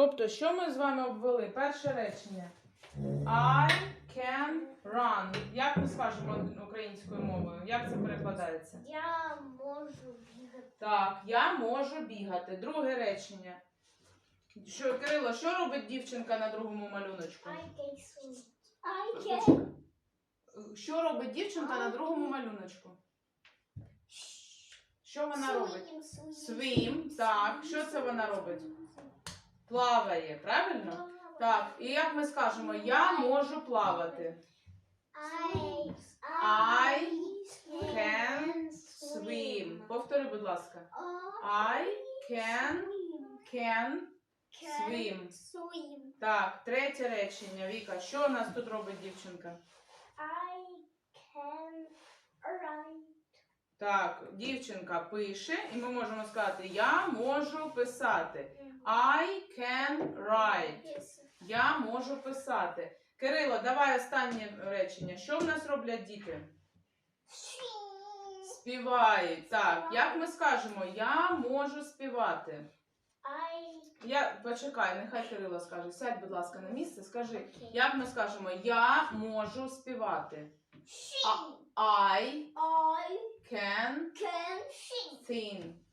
Тобто, що ми з вами обвели? Перше речення. I can run. Як ми скажемо українською мовою? Як це перекладається? Я можу бігати. Так, я можу бігати. Друге речення. Що, Кирило, що робить дівчинка на другому малюночку? I can swim. I can Що робить дівчинка на другому малюночку? Що вона робить? swim, swim, Swim, так. Що це вона робить? Плаває, правильно? Так, і як ми скажемо, я можу плавати. I, I can swim. Повтори, будь ласка. I can, can swim. Так, третє речення, Віка. Що у нас тут робить дівчинка? I can. Так, дівчинка пише, і ми можемо сказати Я можу писати. I can write. Я можу писати. Кирило, давай останнє речення. Що в нас роблять діти? Співають. Так, як ми скажемо, я можу співати. Я почекай, нехай Кирило скаже. Сядь, будь ласка, на місце. Скажи, як ми скажемо, я можу співати. I can can sing. sing.